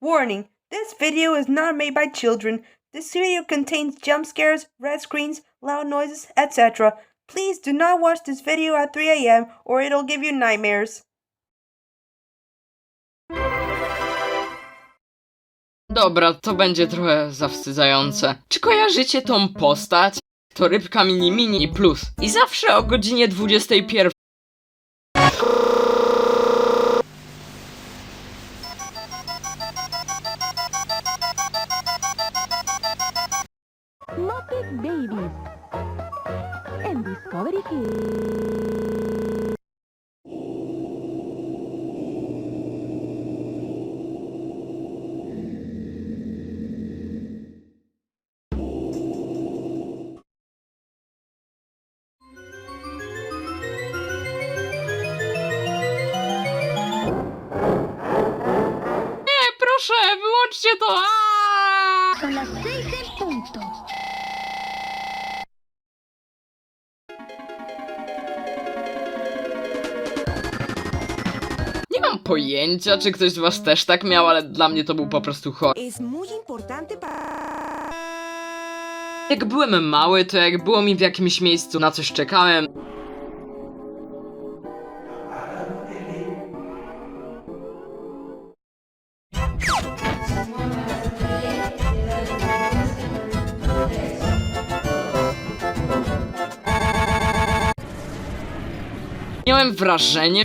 Warning this video is not made by children. This video contains jump scares, red screens, loud noises, etc. Please do not watch this video at 3 a.m. or it'll give you nightmares. Dobra, to będzie trochę zawstydzające. Czy kojarzycie tą postać? To rybka mini mini plus. I zawsze o godzinie 21. Muppet Babies en Discovery Kids. Nie, proszę, wyłączcie to! Aaaa! Son las seis en punto. Pojęcia, czy ktoś z was też tak miał, ale dla mnie to był po prostu chor. Es muy importante para... Jak byłem mały, to jak było mi w jakimś miejscu na coś czekałem, miałem wrażenie,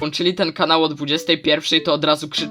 włączyli ten kanał o 21, to od razu krzyczałem.